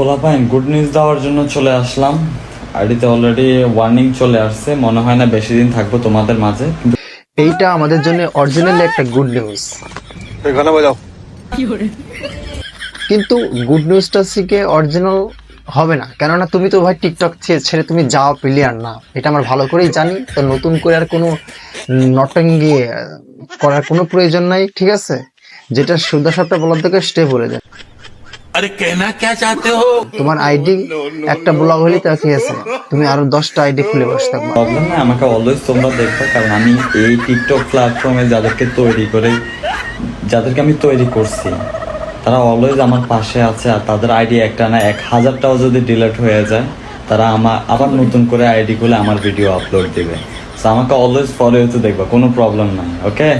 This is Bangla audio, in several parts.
পোলাপাইন গুড নিউজ দেওয়ার জন্য চলে আসলাম। আইডিতে অলরেডি ওয়ার্নিং চলে আসছে মনে হয় না বেশি দিন থাকব তোমাদের মাঝে এইটা আমাদের জন্য অরিজিনালি একটা গুড নিউজ গানা বাজাও। কিন্তু গুড নিউজটা শিখে অরিজিনাল হবে না। কেননা তুমি তো ভাই টিকটক ছেড়ে তুমি যাও প্লেয়ার না। এটা আমার ভালো করেই জানি তো নতুন করে আর কোনো নটঙ্গি করার কোনো প্রয়োজন নাই ঠিক আছে? যেটা সুদাসাপটা বলার থেকে স্টে বলে যায় আরে কেনা কে হো? তোমার আইডি একটা ব্লগ হলে আছে তুমি আরও দশটা আইডি খুলে থাকবে প্রবলেম না আমাকে অলওয়েজ তোমরা কারণ আমি এই টিকটক প্ল্যাটফর্মে যাদেরকে তৈরি করে যাদেরকে আমি তৈরি করছি তারা অলওয়েজ আমার পাশে আছে আর তাদের আইডি একটা না এক হাজারটাও যদি ডিলেট হয়ে যায় তারা আমার আবার নতুন করে আইডি খুলে আমার ভিডিও আপলোড দেবে। আমাকে অলওয়েজ ফলো হতে দেখবা কোনো প্রবলেম নাই ওকে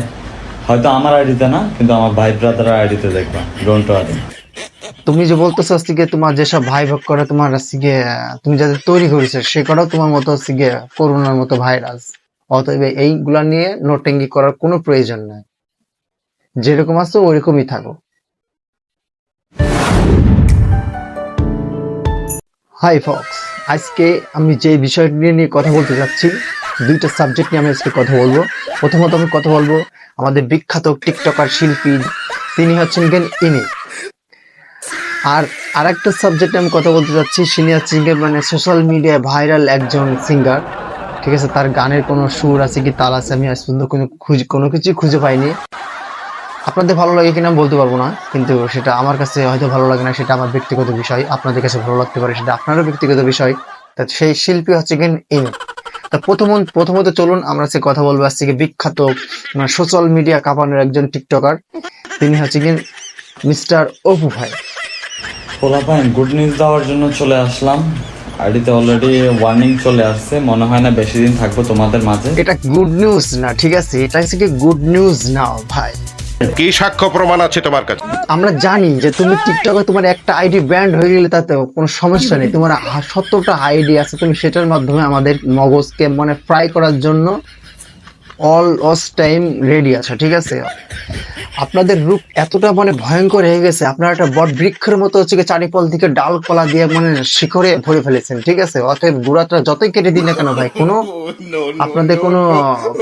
হয়তো আমার আইডিতে না কিন্তু আমার ভাই ব্রাদারের আইডিতে দেখবা ডোন্ট ওয়ারি তুমি যে বলতেছো আজকে তোমার যেসব ভাই ভোগ করে তোমার গিয়ে, তুমি যাদের তৈরি করেছ সে করাও তোমার মতো আজকে গিয়ে করোনার মতো ভাইরাস। অতএব এইগুলা নিয়ে নোটেঙ্গি করার কোনো প্রয়োজন নাই। যেরকম আছো ওইরকমই থাকো হাই ফক্স আজকে আমি যে বিষয়টি নিয়ে কথা বলতে যাচ্ছি দুইটা সাবজেক্ট নিয়ে আমি আজকে কথা বলব। প্রথমত আমি কথা বলব আমাদের বিখ্যাত টিকটকার শিল্পী তিনি হচ্ছেন গেন ইনি। আর আরেকটা সাবজেক্টে আমি কথা বলতে যাচ্ছি, সিনিয়র সিঙ্গার মানে সোশ্যাল মিডিয়ায় ভাইরাল একজন সিঙ্গার ঠিক আছে? তার গানের কোনো সুর আছে কি, তাল আছে, আমি আজ পর্যন্ত কোনো খুঁজে, কোনো কিছুই খুঁজে পাইনি। আপনাদের ভালো লাগে কিনা বলতে পারব না, কিন্তু সেটা আমার কাছে হয়তো ভালো লাগে না, সেটা আমার ব্যক্তিগত বিষয়, আপনাদের কাছে ভালো লাগতে পারে, সেটা আপনারও ব্যক্তিগত বিষয়। তা সেই শিল্পী হচ্ছে গেন ইনি। তা প্রথম, প্রথমত চলুন, আমরা সে কথা বলব আজকে কি বিখ্যাত সোশ্যাল মিডিয়া কাঁপানোর একজন টিকটকার তিনি হচ্ছে গিয়ে মিস্টার অপু ভাই। পোলাপাইন গুড নিউজ দেওয়ার জন্য চলে আসলাম। আইডিতে অলরেডি ওয়ার্নিং চলে আসছে মনে হয় না বেশি দিন থাকব তোমাদের মাঝে। এটা গুড নিউজ না ঠিক আছে? এটা হচ্ছে কি গুড নিউজ না ভাই? কি সাক্ষ্য প্রমাণ আছে তোমার কাছে? আমরা জানি যে তুমি টিকটকে তোমার একটা আইডি ব্যান্ড হয়ে গেলে তাতে কোনো সমস্যা নেই। তোমার সত্তরটা আইডি আছে তুমি সেটার মাধ্যমে আমাদের মগজকে মানে ফ্রাই করার জন্য অল অস টাইম রেডি আছে ঠিক আছে? আপনাদের রূপ এতটা মানে ভয়ঙ্কর হয়ে গেছে আপনারা একটা বট বৃক্ষের মতো হচ্ছে কি চারিপল থেকে ডালপালা দিয়ে মানে শিখরে ভরে ফেলেছেন ঠিক আছে? অতএব গুড়াটা যতই কেটে দিন না কেন ভাই কোনো আপনাদের কোনো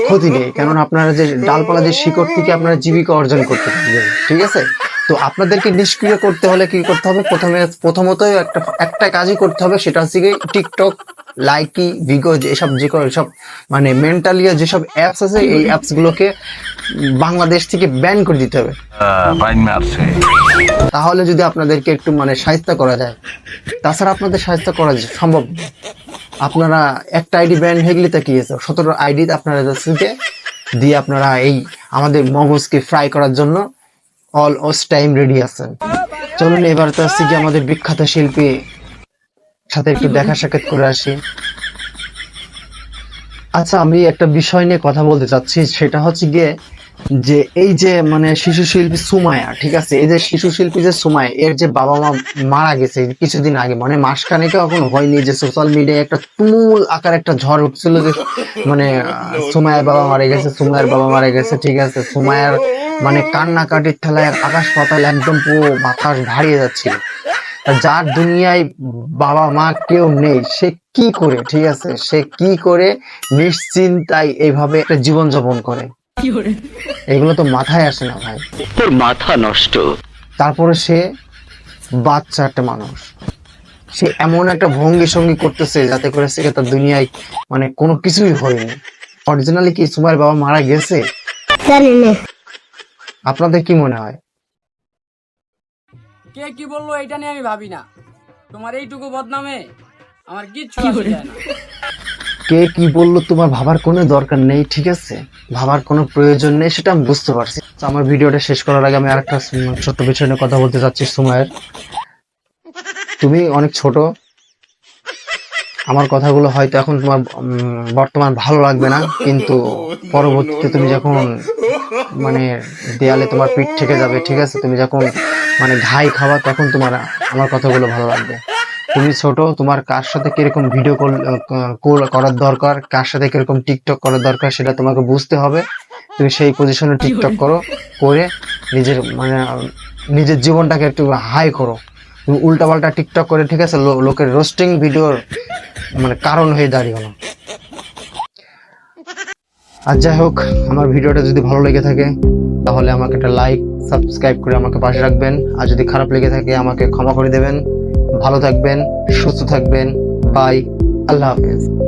ক্ষতি নেই কেননা আপনারা যে ডাল ডালপালা যে শিকড় থেকে আপনারা জীবিকা অর্জন করতে পারবেন ঠিক আছে? তো আপনাদেরকে নিষ্ক্রিয় করতে হলে কি করতে হবে? প্রথমে প্রথমত একটা একটা কাজই করতে হবে সেটা হচ্ছে টিকটক লাইকি ভিগো এসব যে কোনো সব মানে মেন্টালি যেসব অ্যাপস আছে এই অ্যাপস গুলোকে বাংলাদেশ থেকে ব্যান করে দিতে হবে। তাহলে যদি আপনাদেরকে একটু মানে সাহিত্য করা যায় তাছাড়া আপনাদের সাহিত্য করা সম্ভব। আপনারা একটা আইডি ব্যান্ড হয়ে গেলে তা কি আছে সতেরো আইডি আপনারা যাচ্ছে দিয়ে আপনারা এই আমাদের মগজকে ফ্রাই করার জন্য অল ওস টাইম রেডি আছেন। চলুন এবার তো আসছি যে আমাদের বিখ্যাত শিল্পী সাথে একটু দেখা সাক্ষাৎ করে আসি। আচ্ছা আমি একটা বিষয় নিয়ে কথা বলতে চাচ্ছি, সেটা হচ্ছে গিয়ে যে এই যে মানে শিশু শিল্পী সুমায়া ঠিক আছে? এই যে শিশু শিল্পী যে সুমায়া এর যে বাবা মা মারা গেছে কিছুদিন আগে মানে মাসখানেকে এখন হয়নি যে সোশ্যাল মিডিয়ায় একটা তুমুল আকার একটা ঝড় উঠছিল যে মানে সুমায়ার বাবা মারা গেছে সুমায়ের বাবা মারা গেছে, ঠিক আছে? সুমায়ার মানে কান্নাকাটির ঠেলায় আকাশ পাতাল একদম পুরো বাতাস ভারিয়ে যাচ্ছিল। যার দুনিয়ায় বাবা মা কেউ নেই সে কি করে ঠিক আছে? সে কি করে নিশ্চিন্তায় এইভাবে একটা জীবন যাপন করে? এগুলো তো মাথায় আসে না ভাই। তোর মাথা নষ্ট। তারপরে সে বাচ্চা একটা মানুষ। সে এমন একটা ভঙ্গি সঙ্গী করতেছে যাতে করে সে তার দুনিয়ায় মানে কোনো কিছুই হয়নি। অরিজিনালি কি সুমার বাবা মারা গেছে? আপনাদের কি মনে হয়? কে কি বলল এটা নিয়ে আমি ভাবি না। তোমার এইটুকু বদনামে আমার কিচ্ছু আসে যায় না। কে কি বলল তোমার ভাবার কোনো দরকার নেই ঠিক আছে? ভাবার কোনো প্রয়োজন নেই সেটা আমি বুঝতে পারছি। তো আমার ভিডিওটা শেষ করার আগে আমি আরেকটা ছোট্ট বিষয় নিয়ে কথা বলতে চাচ্ছি সময়ের তুমি অনেক ছোট। আমার কথাগুলো হয়তো এখন তোমার বর্তমান ভালো লাগবে না কিন্তু পরবর্তীতে তুমি যখন মানে দেয়ালে তোমার পিঠ থেকে যাবে ঠিক আছে? তুমি যখন মানে ঘাই খাওয়া তখন তোমার আমার কথাগুলো ভালো লাগবে। তুমি ছোট তোমার কার সাথে কীরকম ভিডিও কল কল করার দরকার কার সাথে কীরকম টিকটক করার দরকার সেটা তোমাকে বুঝতে হবে। তুমি সেই পজিশনে টিকটক করো করে নিজের মানে নিজের জীবনটাকে একটু হাই করো। তুমি উল্টাপাল্টা টিকটক করে ঠিক আছে লোকের রোস্টিং ভিডিওর মানে কারণ হয়ে দাঁড়িয়ে না আর যাই হোক আমার ভিডিওটা যদি ভালো লেগে থাকে তাহলে আমাকে একটা লাইক সাবস্ক্রাইব করে আমাকে পাশে রাখবেন। আর যদি খারাপ লেগে থাকে, আমাকে ক্ষমা করে দেবেন। ভালো থাকবেন, সুস্থ থাকবেন। বাই। আল্লাহ হাফেজ।